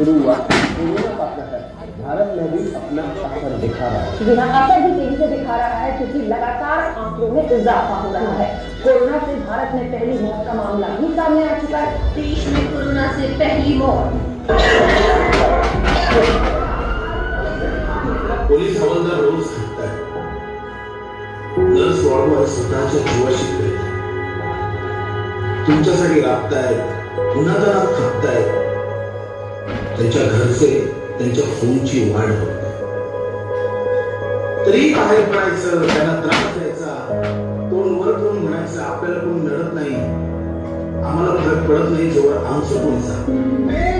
शुरू हुआ। कोरोना का कहर भारत में भी अपना असर दिखा रहा है। जी हाँ असर भी तेज़ी से दिखा रहा है क्योंकि लगातार आंकड़ों में इजाफा हो रहा है। कोरोना से भारत में पहली मौत का मामला भी सामने आ चुका है। देश में कोरोना से पहली मौत। पोलीस हवालदार रोज खाताय नर्स वॉर्डवर स्वतःच्या जीवाशी खेळत तुमच्यासाठी राबतायत उन्हातानात खातायत त्यांच्या घरचे त्यांच्या फोनची वाढ बघताय तरी बाहेर पडायचं त्यांना त्रास द्यायचा तोंड वर करून म्हणायचं आपल्याला कोण मिळत नाही. आम्हाला फरक पडत नाही जोवर आमचं कोण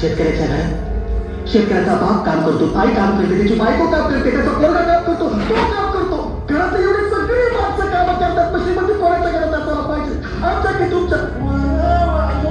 शेतकऱ्याच्या घरात शेतकऱ्याचा बाप काम करतो, आई काम करते, त्याची बायको काम करते, त्याचा पोरगा काम करतो तो काम